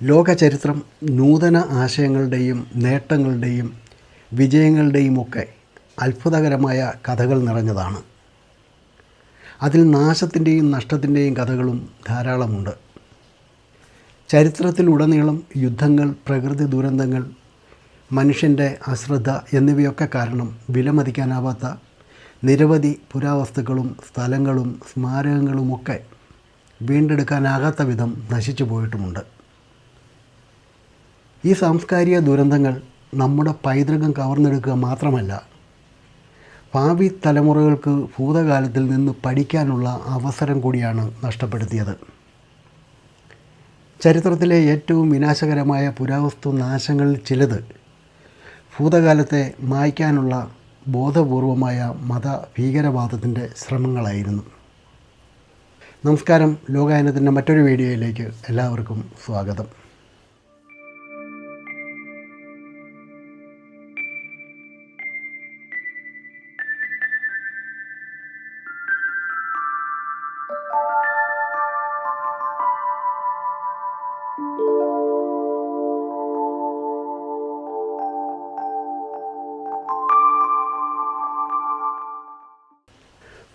ലോക ചരിത്രം നൂതന ആശയങ്ങളുടെയും നേട്ടങ്ങളുടെയും വിജയങ്ങളുടെയും ഒക്കെ അത്ഭുതകരമായ കഥകൾ നിറഞ്ഞതാണ്. അതിൽ നാശത്തിന്റെയും നഷ്ടത്തിന്റെയും കഥകളും ധാരാളമുണ്ട്. ചരിത്രത്തിലുടനീളം യുദ്ധങ്ങൾ പ്രകൃതി ദുരന്തങ്ങൾ മനുഷ്യന്റെ അശ്രദ്ധ എന്നിവയൊക്കെ കാരണം വിലമതിക്കാനാവാത്ത നിരവധി പുരാവസ്തുക്കളും സ്ഥലങ്ങളും സ്മാരകങ്ങളുമൊക്കെ വീണ്ടെടുക്കാനാകാത്ത വിധം നശിച്ചു പോയിട്ടുമുണ്ട് ഈ സാംസ്കാരിക ദുരന്തങ്ങൾ നമ്മുടെ പൈതൃകം കവർന്നെടുക്കുക മാത്രമല്ല ഭാവി തലമുറകൾക്ക് ഭൂതകാലത്തിൽ നിന്ന് പഠിക്കാനുള്ള അവസരം കൂടിയാണ് നഷ്ടപ്പെടുത്തിയത്. ചരിത്രത്തിലെ ഏറ്റവും വിനാശകരമായ പുരാവസ്തു നാശങ്ങളിൽ ചിലത് ഭൂതകാലത്തെ മായ്ക്കാനുള്ള ബോധപൂർവമായ മത ഭീകരവാദത്തിന്റെ ശ്രമങ്ങളായിരുന്നു. നമസ്കാരം. ലോകായനത്തിന്റെ മറ്റൊരു വീഡിയോയിലേക്ക് എല്ലാവർക്കും സ്വാഗതം.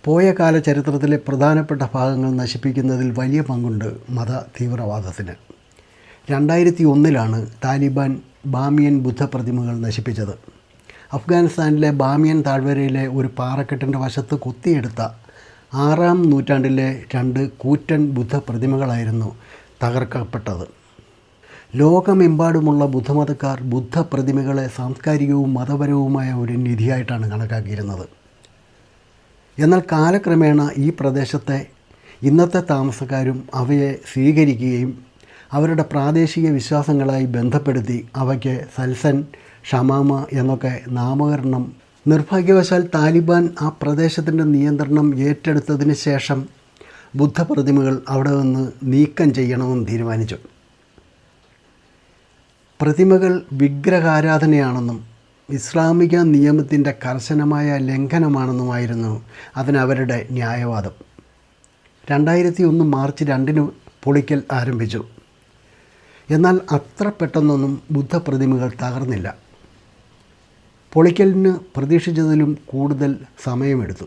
പോയ കാല ചരിത്രത്തിലെ പ്രധാനപ്പെട്ട ഭാഗങ്ങൾ നശിപ്പിക്കുന്നതിൽ വലിയ പങ്കുണ്ട് മത തീവ്രവാദത്തിന്. രണ്ടായിരത്തി ഒന്നിലാണ് താലിബാൻ ബാമിയൻ ബുദ്ധപ്രതിമകൾ നശിപ്പിച്ചത്. അഫ്ഗാനിസ്ഥാനിലെ ബാമിയൻ താഴ്വരയിലെ ഒരു പാറക്കെട്ടിന്റെ വശത്ത് കൊത്തിയെടുത്ത ആറാം നൂറ്റാണ്ടിലെ രണ്ട് കൂറ്റൻ ബുദ്ധപ്രതിമകളായിരുന്നു തകർക്കപ്പെട്ടത്. ലോകമെമ്പാടുമുള്ള ബുദ്ധമതക്കാർ ബുദ്ധപ്രതിമകളെ സാംസ്കാരികവും മതപരവുമായ ഒരു നിധിയായിട്ടാണ് കണക്കാക്കിയിരുന്നത്. എന്നാൽ കാലക്രമേണ ഈ പ്രദേശത്തെ ഇന്നത്തെ താമസക്കാരും അവയെ സ്വീകരിക്കുകയും അവരുടെ പ്രാദേശിക വിശ്വാസങ്ങളായി ബന്ധപ്പെടുത്തി അവയ്ക്ക് സൽസൻ ഷമാമ എന്നൊക്കെ നാമകരണം. നിർഭാഗ്യവശാൽ താലിബാൻ ആ പ്രദേശത്തിന്റെ നിയന്ത്രണം ഏറ്റെടുത്തതിന് ശേഷം ബുദ്ധപ്രതിമകൾ അവിടെ നിന്ന് നീക്കം ചെയ്യണമെന്ന് തീരുമാനിച്ചു. പ്രതിമകൾ വിഗ്രഹാരാധനയാണെന്നും ഇസ്ലാമിക നിയമത്തിന്റെ കർശനമായ ലംഘനമാണെന്നുമായിരുന്നു അതിനവരുടെ ന്യായവാദം. രണ്ടായിരത്തി ഒന്ന് മാർച്ച് രണ്ടിന് പൊളിക്കൽ ആരംഭിച്ചു. എന്നാൽ അത്ര പെട്ടെന്നൊന്നും ബുദ്ധപ്രതിമകൾ തകർന്നില്ല. പൊളിക്കലിന് പ്രതീക്ഷിച്ചതിലും കൂടുതൽ സമയമെടുത്തു.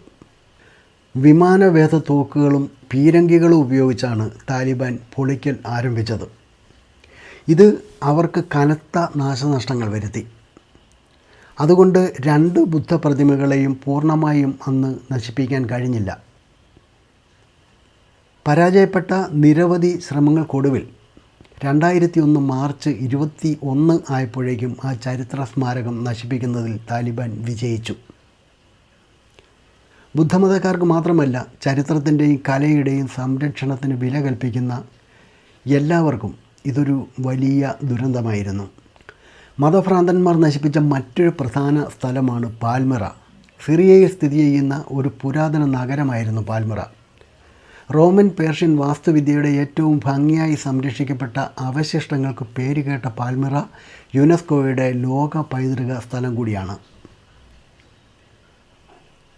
വിമാനവേധ തോക്കുകളും പീരങ്കികളും ഉപയോഗിച്ചാണ് താലിബാൻ പൊളിക്കൽ ആരംഭിച്ചത്. ഇത് അവർക്ക് കനത്ത നാശനഷ്ടങ്ങൾ വരുത്തി. അതുകൊണ്ട് രണ്ട് ബുദ്ധപ്രതിമകളെയും പൂർണമായും അന്ന് നശിപ്പിക്കാൻ കഴിഞ്ഞില്ല. പരാജയപ്പെട്ട നിരവധി ശ്രമങ്ങൾക്കൊടുവിൽ രണ്ടായിരത്തി ഒന്ന് മാർച്ച് ഇരുപത്തി ഒന്ന് ആയപ്പോഴേക്കും ആ ചരിത്ര സ്മാരകം നശിപ്പിക്കുന്നതിൽ താലിബാൻ വിജയിച്ചു. ബുദ്ധമതക്കാർക്ക് മാത്രമല്ല ചരിത്രത്തിന്റെയും കലയുടെയും സംരക്ഷണത്തിന് വില കൽപ്പിക്കുന്ന എല്ലാവർക്കും ഇതൊരു വലിയ ദുരന്തമായിരുന്നു. മതഭ്രാന്തന്മാർ നശിപ്പിച്ച മറ്റൊരു പ്രധാന സ്ഥലമാണ് പാൽമിറ. സിറിയയിൽ സ്ഥിതി ചെയ്യുന്ന ഒരു പുരാതന നഗരമായിരുന്നു പാൽമിറ. റോമൻ പേർഷ്യൻ വാസ്തുവിദ്യയുടെ ഏറ്റവും ഭംഗിയായി സംരക്ഷിക്കപ്പെട്ട അവശിഷ്ടങ്ങൾക്ക് പേരുകേട്ട പാൽമിറ യുനെസ്കോയുടെ ലോക പൈതൃക സ്ഥലം കൂടിയാണ്.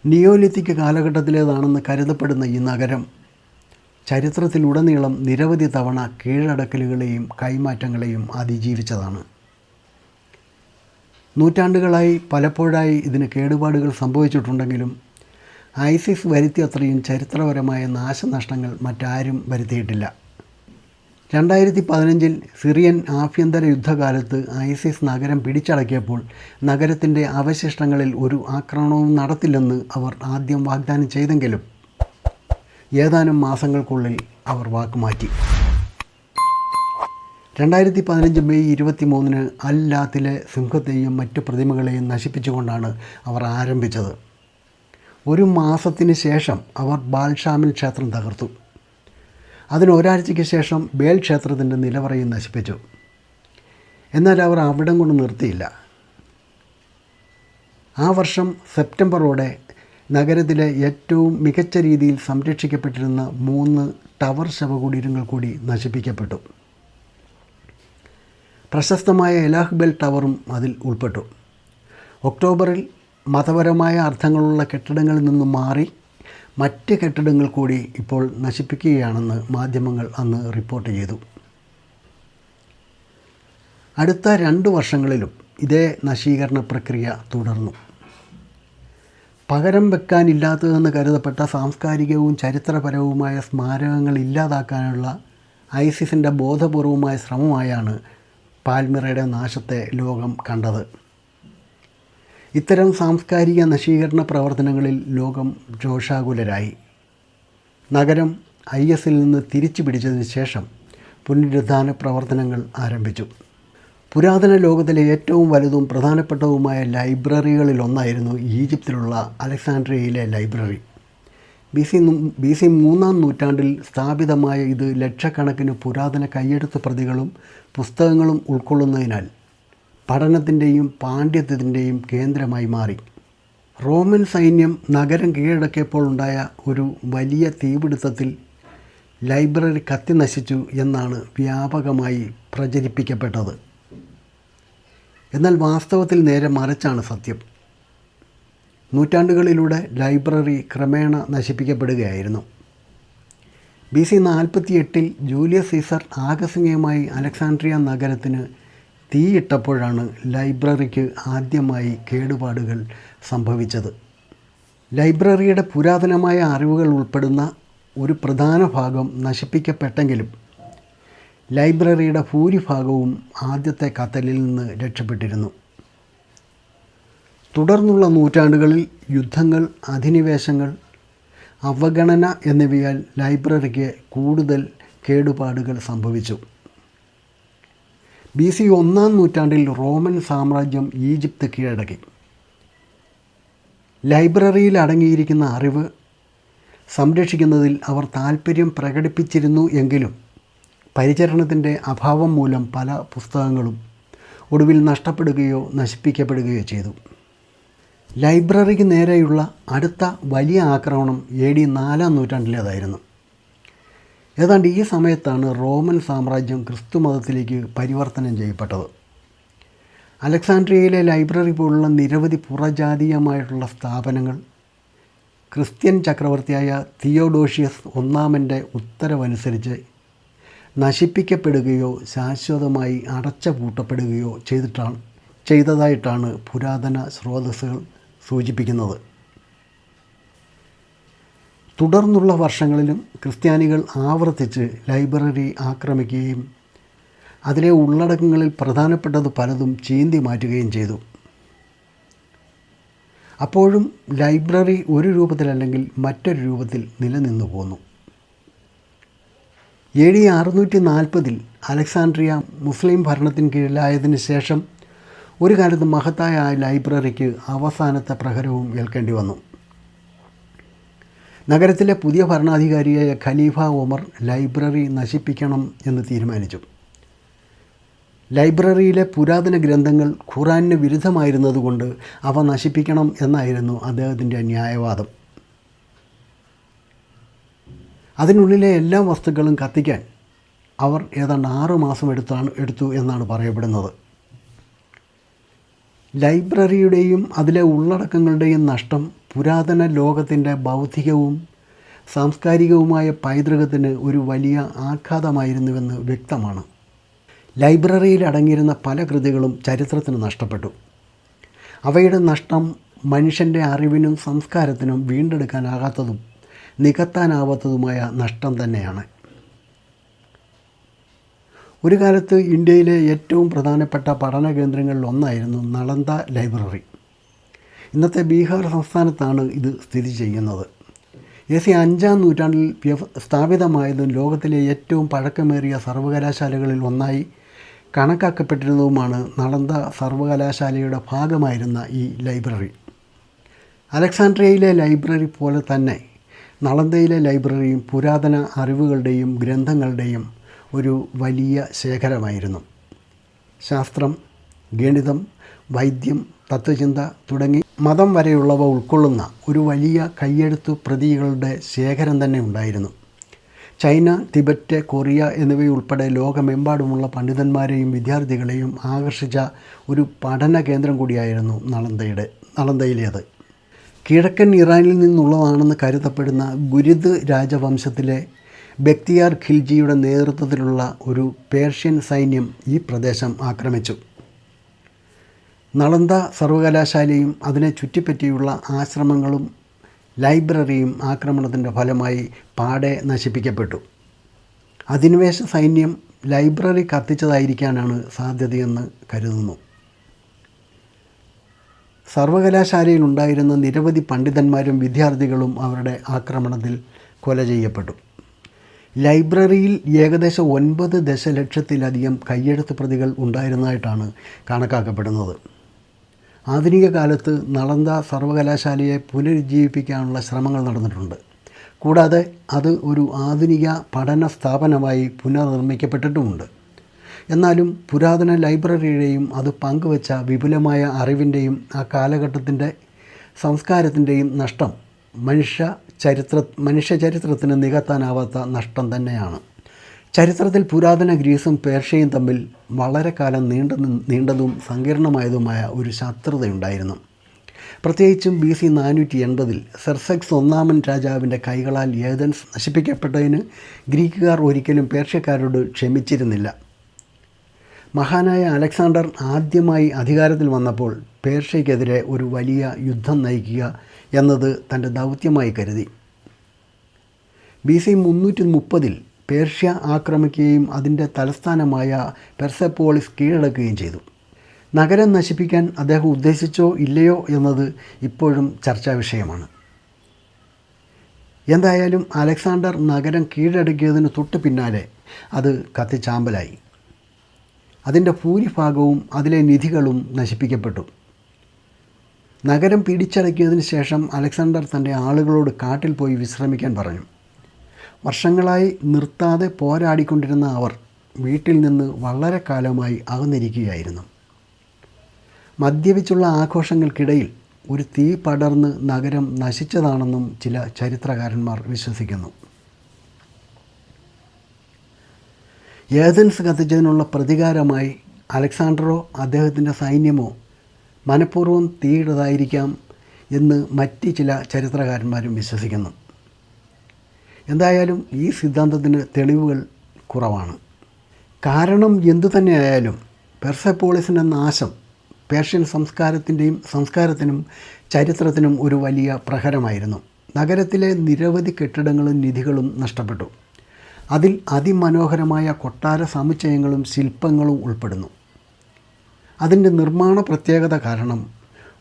നിയോലിത്തിക് കാലഘട്ടത്തിലേതാണെന്ന് കരുതപ്പെടുന്ന ഈ നഗരം ചരിത്രത്തിലുടനീളം നിരവധി തവണ കീഴടക്കലുകളെയും കൈമാറ്റങ്ങളെയും അതിജീവിച്ചതാണ്. നൂറ്റാണ്ടുകളായി പലപ്പോഴായി ഇതിന് കേടുപാടുകൾ സംഭവിച്ചിട്ടുണ്ടെങ്കിലും ഐസിസ് വരുത്തിയ അത്രയും ചരിത്രപരമായ നാശനഷ്ടങ്ങൾ മറ്റാരും വരുത്തിയിട്ടില്ല. രണ്ടായിരത്തി പതിനഞ്ചിൽ സിറിയൻ ആഭ്യന്തര യുദ്ധകാലത്ത് ഐസിസ് നഗരം പിടിച്ചടക്കിയപ്പോൾ നഗരത്തിന്റെ അവശിഷ്ടങ്ങളിൽ ഒരു ആക്രമണവും നടത്തില്ലെന്ന് അവർ ആദ്യം വാഗ്ദാനം ചെയ്തെങ്കിലും ഏതാനും മാസങ്ങൾക്കുള്ളിൽ അവർ വാക്കുമാറ്റി. രണ്ടായിരത്തി പതിനഞ്ച് മെയ് ഇരുപത്തി മൂന്നിന് അല്ലാത്തിലെ സിംഹത്തെയും മറ്റു പ്രതിമകളെയും നശിപ്പിച്ചുകൊണ്ടാണ് അവർ ആരംഭിച്ചത്. ഒരു മാസത്തിന് ശേഷം അവർ ബാൽഷാമിൽ ക്ഷേത്രം തകർത്തു. അതിന് ഒരാഴ്ചയ്ക്ക് ശേഷം ബേൽ ക്ഷേത്രത്തിന്റെ നിലവറയും നശിപ്പിച്ചു. എന്നാൽ അവർ അവിടം കൊണ്ട് നിർത്തിയില്ല. ആ വർഷം സെപ്റ്റംബറോടെ നഗരത്തിലെ ഏറ്റവും മികച്ച രീതിയിൽ സംരക്ഷിക്കപ്പെട്ടിരുന്ന മൂന്ന് ടവർ ശവകുടീരങ്ങൾ കൂടി നശിപ്പിക്കപ്പെട്ടു. പ്രശസ്തമായ എലാഹ്ബെൽ ടവറും അതിൽ ഉൾപ്പെട്ടു. ഒക്ടോബറിൽ മതപരമായ അർത്ഥങ്ങളുള്ള കെട്ടിടങ്ങളിൽ നിന്നും മാറി മറ്റ് കെട്ടിടങ്ങൾ കൂടി ഇപ്പോൾ നശിപ്പിക്കുകയാണെന്ന് മാധ്യമങ്ങൾ അന്ന് റിപ്പോർട്ട് ചെയ്തു. അടുത്ത രണ്ട് വർഷങ്ങളിലും ഇതേ നശീകരണ പ്രക്രിയ തുടർന്നു. പകരം വെക്കാനില്ലാത്തതെന്ന് കരുതപ്പെട്ട സാംസ്കാരികവും ചരിത്രപരവുമായ സ്മാരകങ്ങൾ ഇല്ലാതാക്കാനുള്ള ഐസിസിന്റെ ബോധപൂർവമായ ശ്രമമായാണ് പാൽമിറയുടെ നാശത്തെ ലോകം കണ്ടത്. ഇത്തരം സാംസ്കാരിക നശീകരണ പ്രവർത്തനങ്ങളിൽ ലോകം ജോഷാകുലരായി നഗരം ഐ എസിൽ നിന്ന് തിരിച്ചു പിടിച്ചതിന് ശേഷം പുനരുദ്ധാന പ്രവർത്തനങ്ങൾ ആരംഭിച്ചു. പുരാതന ലോകത്തിലെ ഏറ്റവും വലുതും പ്രധാനപ്പെട്ടതുമായ ലൈബ്രറികളിലൊന്നായിരുന്നു ഈജിപ്തിലുള്ള അലക്സാൻഡ്രിയയിലെ library. B C B C മൂന്നാം നൂറ്റാണ്ടിൽ സ്ഥാപിതമായ ഇത് ലക്ഷക്കണക്കിന് പുരാതന കയ്യെഴുത്ത് പ്രതികളും പുസ്തകങ്ങളും ഉൾക്കൊള്ളുന്നതിനാൽ പഠനത്തിന്റെയും പാണ്ഡിത്യത്തിന്റെയും കേന്ദ്രമായി മാറി. റോമൻ സൈന്യം നഗരം കീഴടക്കിയപ്പോൾ ഉണ്ടായ ഒരു വലിയ തീപിടുത്തത്തിൽ ലൈബ്രറി കത്തി നശിച്ചു എന്നാണ് വ്യാപകമായി പ്രചരിപ്പിക്കപ്പെട്ടത്. എന്നാൽ വാസ്തവത്തിൽ നേരെ മറിച്ചാണ് സത്യം. നൂറ്റാണ്ടുകളിലൂടെ ലൈബ്രറി ക്രമേണ നശിപ്പിക്കപ്പെടുകയായിരുന്നു. ബി സി നാൽപ്പത്തി എട്ടിൽ ജൂലിയസ് സീസർ ആകസ്മികമായി അലക്സാണ്ട്രിയ നഗരത്തിന് തീയിട്ടപ്പോഴാണ് ലൈബ്രറിക്ക് ആദ്യമായി കേടുപാടുകൾ സംഭവിച്ചത്. ലൈബ്രറിയുടെ പുരാതനമായ അറിവുകൾ ഉൾപ്പെടുന്ന ഒരു പ്രധാന ഭാഗം നശിപ്പിക്കപ്പെട്ടെങ്കിലും ലൈബ്രറിയുടെ ഭൂരിഭാഗവും ആദ്യത്തെ കത്തലിൽ നിന്ന് രക്ഷപ്പെട്ടിരുന്നു. തുടർന്നുള്ള നൂറ്റാണ്ടുകളിൽ യുദ്ധങ്ങൾ അധിനിവേശങ്ങൾ അവഗണന എന്നിവയാൽ ലൈബ്രറിക്ക് കൂടുതൽ കേടുപാടുകൾ സംഭവിച്ചു. ബി സി ഒന്നാം നൂറ്റാണ്ടിൽ റോമൻ സാമ്രാജ്യം ഈജിപ്ത് കീഴടക്കി. ലൈബ്രറിയിൽ അടങ്ങിയിരിക്കുന്ന അറിവ് സംരക്ഷിക്കുന്നതിൽ അവർ താൽപ്പര്യം പ്രകടിപ്പിച്ചിരുന്നു എങ്കിലും പരിചരണത്തിന്റെ അഭാവം മൂലം പല പുസ്തകങ്ങളും ഒടുവിൽ നഷ്ടപ്പെടുകയോ നശിപ്പിക്കപ്പെടുകയോ ചെയ്തു. ലൈബ്രറിക്ക് നേരെയുള്ള അടുത്ത വലിയ ആക്രമണം എ ഡി നാലാം നൂറ്റാണ്ടിലേതായിരുന്നു. ഏതാണ്ട് ഈ സമയത്താണ് റോമൻ സാമ്രാജ്യം ക്രിസ്തു മതത്തിലേക്ക് പരിവർത്തനം ചെയ്യപ്പെട്ടത്. അലക്സാണ്ട്രിയയിലെ ലൈബ്രറി പോലുള്ള നിരവധി പുറജാതീയമായിട്ടുള്ള സ്ഥാപനങ്ങൾ ക്രിസ്ത്യൻ ചക്രവർത്തിയായ തിയോഡോഷ്യസ് ഒന്നാമന്റെ ഉത്തരവനുസരിച്ച് നശിപ്പിക്കപ്പെടുകയോ ശാശ്വതമായി അടച്ചുപൂട്ടപ്പെടുകയോ ചെയ്തിട്ടാണ് ചെയ്തതായിട്ടാണ് പുരാതന സ്രോതസ്സുകൾ സൂചിപ്പിക്കുന്നത്. തുടർന്നുള്ള വർഷങ്ങളിലും ക്രിസ്ത്യാനികൾ ആവർത്തിച്ച് ലൈബ്രറി ആക്രമിക്കുകയും അതിലെ ഉള്ളടക്കങ്ങളിൽ പ്രധാനപ്പെട്ടത് പലതും ചീന്തി മാറ്റുകയും ചെയ്തു. അപ്പോഴും ലൈബ്രറി ഒരു രൂപത്തിലല്ലെങ്കിൽ മറ്റൊരു രൂപത്തിൽ നിലനിന്നു പോന്നു. എ ഡി അറുന്നൂറ്റി നാൽപ്പതിൽ അലക്സാണ്ട്രിയ മുസ്ലിം ഭരണത്തിന് കീഴിലായതിനു ശേഷം ഒരു കാലത്ത് മഹത്തായ ആ ലൈബ്രറിക്ക് അവസാനത്തെ പ്രഹരവും ഏൽക്കേണ്ടി വന്നു. നഗരത്തിലെ പുതിയ ഭരണാധികാരിയായ ഖലീഫ ഒമർ ലൈബ്രറി നശിപ്പിക്കണം എന്ന് തീരുമാനിച്ചു. ലൈബ്രറിയിലെ പുരാതന ഗ്രന്ഥങ്ങൾ ഖുറാനിന് വിരുദ്ധമായിരുന്നതുകൊണ്ട് അവ നശിപ്പിക്കണം എന്നായിരുന്നു അദ്ദേഹത്തിന്റെ ന്യായവാദം. അതിനുള്ളിലെ എല്ലാ വസ്തുക്കളും കത്തിക്കാൻ അവർ ഏതാണ്ട് ആറുമാസം എടുത്താണ് എടുത്തു എന്നാണ് പറയപ്പെടുന്നത്. ലൈബ്രറിയുടെയും അതിലെ ഉള്ളടക്കങ്ങളുടെയും നഷ്ടം പുരാതന ലോകത്തിന്റെ ബൗദ്ധികവും സാംസ്കാരികവുമായ പൈതൃകത്തിന് ഒരു വലിയ ആഘാതമായിരുന്നുവെന്ന് വ്യക്തമാണ്. ലൈബ്രറിയിൽ അടങ്ങിയിരുന്ന പല കൃതികളും ചരിത്രത്തിന് നഷ്ടപ്പെട്ടു. അവയുടെ നഷ്ടം മനുഷ്യന്റെ അറിവിനും സംസ്കാരത്തിനും വീണ്ടെടുക്കാനാകാത്തതും നികത്താനാവാത്തതുമായ നഷ്ടം തന്നെയാണ്. ഒരു കാലത്ത് ഇന്ത്യയിലെ ഏറ്റവും പ്രധാനപ്പെട്ട പഠന കേന്ദ്രങ്ങളിൽ ഒന്നായിരുന്നു നളന്ദ ലൈബ്രറി. ഇന്നത്തെ ബീഹാർ സംസ്ഥാനത്താണ് ഇത് സ്ഥിതി ചെയ്യുന്നത്. എ സി അഞ്ചാം നൂറ്റാണ്ടിൽ സ്ഥാപിതമായതും ലോകത്തിലെ ഏറ്റവും പഴക്കമേറിയ സർവകലാശാലകളിൽ ഒന്നായി കണക്കാക്കപ്പെട്ടിരുന്നതുമാണ് നളന്ദ സർവകലാശാലയുടെ ഭാഗമായിരുന്ന ഈ ലൈബ്രറി. അലക്സാണ്ട്രിയയിലെ ലൈബ്രറി പോലെ തന്നെ നളന്ദയിലെ ലൈബ്രറിയും പുരാതന അറിവുകളുടെയും ഗ്രന്ഥങ്ങളുടെയും ഒരു വലിയ ശേഖരമായിരുന്നു. ശാസ്ത്രം ഗണിതം വൈദ്യം തത്വചിന്ത തുടങ്ങി മതം വരെയുള്ളവ ഉൾക്കൊള്ളുന്ന ഒരു വലിയ കയ്യെഴുത്തു പ്രതികളുടെ ശേഖരം തന്നെ ഉണ്ടായിരുന്നു. ചൈന തിബറ്റ് കൊറിയ എന്നിവയുൾപ്പെടെ ലോകമെമ്പാടുമുള്ള പണ്ഡിതന്മാരെയും വിദ്യാർത്ഥികളെയും ആകർഷിച്ച ഒരു പഠന കേന്ദ്രം കൂടിയായിരുന്നു നളന്തയുടെ നളന്തയിലേത് കിഴക്കൻ ഇറാനിൽ നിന്നുള്ളതാണെന്ന് കരുതപ്പെടുന്ന ഗുരിദ് രാജവംശത്തിലെ ബക്തിയാർ ഖിൽജിയുടെ നേതൃത്വത്തിലുള്ള ഒരു പേർഷ്യൻ സൈന്യം ഈ പ്രദേശം ആക്രമിച്ചു. നളന്ദ സർവകലാശാലയും അതിനെ ചുറ്റിപ്പറ്റിയുള്ള ആശ്രമങ്ങളും ലൈബ്രറിയും ആക്രമണത്തിന്റെ ഫലമായി പാടെ നശിപ്പിക്കപ്പെട്ടു. അധിനിവേശ സൈന്യം ലൈബ്രറി കത്തിച്ചതായിരിക്കാനാണ് സാധ്യതയെന്ന് കരുതുന്നു. സർവകലാശാലയിലുണ്ടായിരുന്ന നിരവധി പണ്ഡിതന്മാരും വിദ്യാർത്ഥികളും അവരുടെ ആക്രമണത്തിൽ കൊല ചെയ്യപ്പെട്ടു. ലൈബ്രറിയിൽ ഏകദേശം ഒൻപത് ദശലക്ഷത്തിലധികം കയ്യെഴുത്ത് പ്രതികൾ ഉണ്ടായിരുന്നതായിട്ടാണ് കണക്കാക്കപ്പെടുന്നത്. ആധുനിക കാലത്ത് നളന്ത സർവകലാശാലയെ പുനരുജ്ജീവിപ്പിക്കാനുള്ള ശ്രമങ്ങൾ നടന്നിട്ടുണ്ട്. കൂടാതെ അത് ഒരു ആധുനിക പഠന സ്ഥാപനമായി പുനർനിർമ്മിക്കപ്പെട്ടിട്ടുമുണ്ട്. എന്നാലും പുരാതന ലൈബ്രറിയുടെയും അത് പങ്കുവച്ച വിപുലമായ അറിവിന്റെയും ആ കാലഘട്ടത്തിന്റെ സംസ്കാരത്തിന്റെയും നഷ്ടം മനുഷ്യ ചരിത്ര മനുഷ്യ ചരിത്രത്തിന് നികത്താനാവാത്ത നഷ്ടം തന്നെയാണ്. ചരിത്രത്തിൽ പുരാതന ഗ്രീസും പേർഷ്യയും തമ്മിൽ വളരെ കാലം നീണ്ട നീണ്ടതും സങ്കീർണമായതുമായ ഒരു ശത്രുതയുണ്ടായിരുന്നു. പ്രത്യേകിച്ചും ബി സി നാനൂറ്റി എൺപതിൽ സെർസെക്സ് ഒന്നാമൻ രാജാവിന്റെ കൈകളാൽ ഏതൻസ് നശിപ്പിക്കപ്പെട്ടതിന് ഗ്രീക്കുകാർ ഒരിക്കലും പേർഷ്യക്കാരോട് ക്ഷമിച്ചിരുന്നില്ല. മഹാനായ അലക്സാണ്ടർ ആദ്യമായി അധികാരത്തിൽ വന്നപ്പോൾ പേർഷ്യക്കെതിരെ ഒരു വലിയ യുദ്ധം നയിക്കുക എന്നത് തന്റെ ദൗത്യമായി കരുതി. ബി സി മുന്നൂറ്റി മുപ്പതിൽ പേർഷ്യ ആക്രമിക്കുകയും അതിന്റെ തലസ്ഥാനമായ പെർസെപ്പോളിസ് കീഴടക്കുകയും ചെയ്തു. നഗരം നശിപ്പിക്കാൻ അദ്ദേഹം ഉദ്ദേശിച്ചോ ഇല്ലയോ എന്നത് ഇപ്പോഴും ചർച്ചാ വിഷയമാണ്. എന്തായാലും അലക്സാണ്ടർ നഗരം കീഴടക്കിയതിന് തൊട്ട് പിന്നാലെ അത് കത്തിച്ചാമ്പലായി. അതിന്റെ ഭൂരിഭാഗവും അതിലെ നിധികളും നശിപ്പിക്കപ്പെട്ടു. നഗരം പിടിച്ചടക്കിയതിന് ശേഷം അലക്സാണ്ടർ തന്റെ ആളുകളോട് കാട്ടിൽ പോയി വിശ്രമിക്കാൻ പറഞ്ഞു. വർഷങ്ങളായി നിർത്താതെ പോരാടിക്കൊണ്ടിരുന്ന അവർ വീട്ടിൽ നിന്ന് വളരെ കാലമായി അകന്നിരിക്കുകയായിരുന്നു. മദ്യപിച്ചുള്ള ആഘോഷങ്ങൾക്കിടയിൽ ഒരു തീ പടർന്ന് നഗരം നശിച്ചതാണെന്നും ചില ചരിത്രകാരന്മാർ വിശ്വസിക്കുന്നു. ഏതൻസ് കത്തിച്ചതിനുള്ള പ്രതികാരമായി അലക്സാണ്ടറോ അദ്ദേഹത്തിന്റെ സൈന്യമോ മനഃപൂർവം തീയിടതായിരിക്കാം എന്ന് മറ്റ് ചില ചരിത്രകാരന്മാരും വിശ്വസിക്കുന്നു. എന്തായാലും ഈ സിദ്ധാന്തത്തിന് തെളിവുകൾ കുറവാണ്. കാരണം എന്തു തന്നെയായാലും പെർസെപ്പോളിസിന്റെ നാശം പേർഷ്യൻ സംസ്കാരത്തിന്റെയും സംസ്കാരത്തിനും ചരിത്രത്തിനും ഒരു വലിയ പ്രഹരമായിരുന്നു. നഗരത്തിലെ നിരവധി കെട്ടിടങ്ങളും നിധികളും നഷ്ടപ്പെട്ടു. അതിൽ അതിമനോഹരമായ കൊട്ടാര സമുച്ചയങ്ങളും ശില്പങ്ങളും ഉൾപ്പെടുന്നു. അതിന്റെ നിർമ്മാണ പ്രത്യേകത കാരണം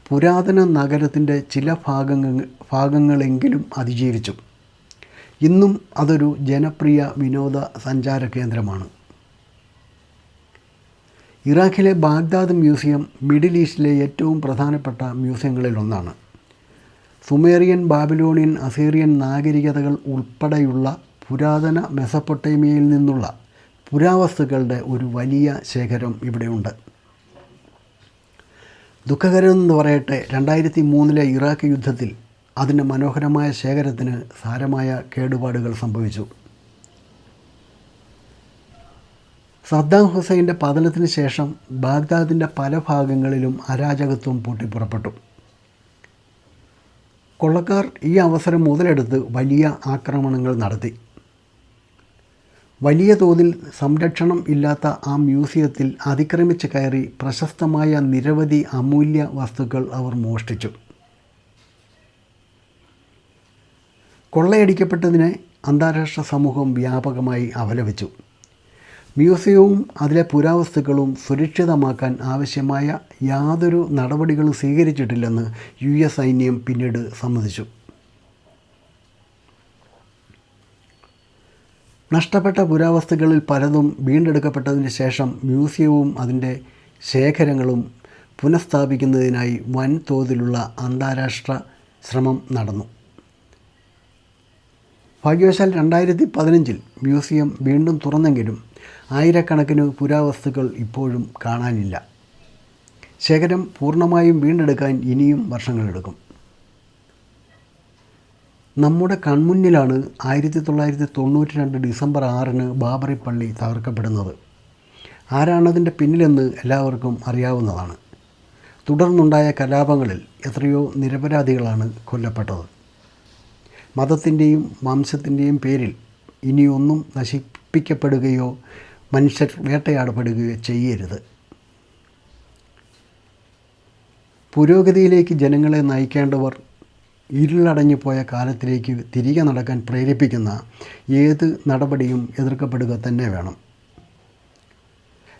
പുരാതന നഗരത്തിന്റെ ചില ഭാഗങ്ങൾ ഭാഗങ്ങളെങ്കിലും അതിജീവിച്ചു. ഇന്നും അതൊരു ജനപ്രിയ വിനോദ സഞ്ചാര കേന്ദ്രമാണ്. ഇറാഖിലെ ബാഗ്ദാദ് മ്യൂസിയം മിഡിൽ ഈസ്റ്റിലെ ഏറ്റവും പ്രധാനപ്പെട്ട മ്യൂസിയങ്ങളിൽ ഒന്നാണ് സുമേറിയൻ ബാബിലോണിയൻ അസീറിയൻ നാഗരികതകൾ ഉൾപ്പെടെയുള്ള പുരാതന മെസപ്പൊട്ടേമിയയിൽ നിന്നുള്ള പുരാവസ്തുക്കളുടെ ഒരു വലിയ ശേഖരം ഇവിടെയുണ്ട്. ദുഃഖകരമെന്ന് പറയട്ടെ രണ്ടായിരത്തി മൂന്നിലെ ഇറാഖ് യുദ്ധത്തിൽ അതിന്റെ മനോഹരമായ ശേഖരത്തിന് സാരമായ കേടുപാടുകൾ സംഭവിച്ചു. സദ്ദാം ഹുസൈന്റെ പതനത്തിന് ശേഷം ബാഗ്ദാദിന്റെ പല ഭാഗങ്ങളിലും അരാജകത്വം പൊട്ടിപ്പുറപ്പെട്ടു. കൊള്ളക്കാർ ഈ അവസരം മുതലെടുത്ത് വലിയ ആക്രമണങ്ങൾ നടത്തി. വലിയ തോതിൽ സംരക്ഷണം ഇല്ലാത്ത ആ മ്യൂസിയത്തിൽ അതിക്രമിച്ച് കയറി പ്രശസ്തമായ നിരവധി അമൂല്യ വസ്തുക്കൾ അവർ മോഷ്ടിച്ചു. കൊള്ളയടിക്കപ്പെട്ടതിനെ അന്താരാഷ്ട്ര സമൂഹം വ്യാപകമായി അപലപിച്ചു. മ്യൂസിയവും അതിലെ പുരാവസ്തുക്കളും സുരക്ഷിതമാക്കാൻ ആവശ്യമായ യാതൊരു നടപടികളും സ്വീകരിച്ചിട്ടില്ലെന്ന് യു എസ് സൈന്യം പിന്നീട് സമ്മതിച്ചു. നഷ്ടപ്പെട്ട പുരാവസ്തുക്കളിൽ പലതും വീണ്ടെടുക്കപ്പെട്ടതിന് ശേഷം മ്യൂസിയവും അതിന്റെ ശേഖരങ്ങളും പുനഃസ്ഥാപിക്കുന്നതിനായി വൻതോതിലുള്ള അന്താരാഷ്ട്ര ശ്രമം നടന്നു. ഭാഗ്യവശാൽ രണ്ടായിരത്തി പതിനഞ്ചിൽ മ്യൂസിയം വീണ്ടും തുറന്നെങ്കിലും ആയിരക്കണക്കിന് പുരാവസ്തുക്കൾ ഇപ്പോഴും കാണാനില്ല. ശേഖരം പൂർണമായും വീണ്ടെടുക്കാൻ ഇനിയും വർഷങ്ങളെടുക്കും. നമ്മുടെ കൺമുന്നിലാണ് ആയിരത്തി തൊള്ളായിരത്തി തൊണ്ണൂറ്റി രണ്ട് ഡിസംബർ ആറിന് ബാബറി പള്ളി തകർക്കപ്പെടുന്നത്. ആരാണതിന്റെ പിന്നിലെന്ന് എല്ലാവർക്കും അറിയാവുന്നതാണ്. തുടർന്നുണ്ടായ കലാപങ്ങളിൽ എത്രയോ നിരപരാധികളാണ് കൊല്ലപ്പെട്ടത്. മതത്തിന്റെയും വംശത്തിന്റെയും പേരിൽ ഇനിയൊന്നും നശിപ്പിക്കപ്പെടുകയോ മനുഷ്യർ വേട്ടയാടപ്പെടുകയോ ചെയ്യരുത്. പുരോഗതിയിലേക്ക് ജനങ്ങളെ നയിക്കേണ്ടവർ ഇരുളടഞ്ഞു പോയ കാലത്തിലേക്ക് തിരികെ നടക്കാൻ പ്രേരിപ്പിക്കുന്ന ഏത് നടപടിയും എതിർക്കപ്പെടുക തന്നെ വേണം.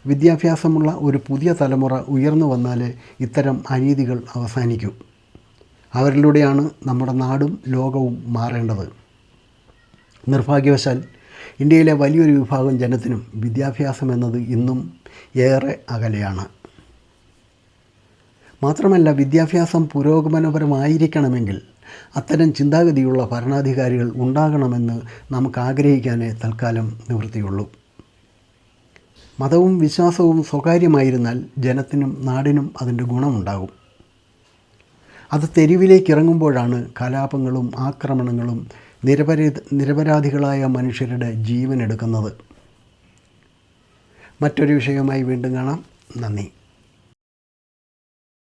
വിദ്യാഭ്യാസമുള്ള ഒരു പുതിയ തലമുറ ഉയർന്നു വന്നാൽ ഇത്തരം അനീതികൾ അവസാനിക്കും. അവരിലൂടെയാണ് നമ്മുടെ നാടും ലോകവും മാറേണ്ടത്. നിർഭാഗ്യവശാൽ ഇന്ത്യയിലെ വലിയൊരു വിഭാഗം ജനത്തിനും വിദ്യാഭ്യാസം എന്നത് ഇന്നും ഏറെ അകലെയാണ്. മാത്രമല്ല വിദ്യാഭ്യാസം പുരോഗമനപരമായിരിക്കണമെങ്കിൽ അത്തരം ചിന്താഗതിയുള്ള ഭരണാധികാരികൾ ഉണ്ടാകണമെന്ന് നമുക്ക് ആഗ്രഹിക്കാനേ തൽക്കാലം നിവൃത്തിയുള്ളൂ. മതവും വിശ്വാസവും സ്വകാര്യമായിരുന്നാൽ ജനത്തിനും നാടിനും അതിന്റെ ഗുണമുണ്ടാകും. അത് തെരുവിലേക്ക് ഇറങ്ങുമ്പോഴാണ് കലാപങ്ങളും ആക്രമണങ്ങളും നിരപരാ നിരപരാധികളായ മനുഷ്യരുടെ ജീവൻ എടുക്കുന്നത് മറ്റൊരു വിഷയവുമായി വീണ്ടും കാണാം. നന്ദി.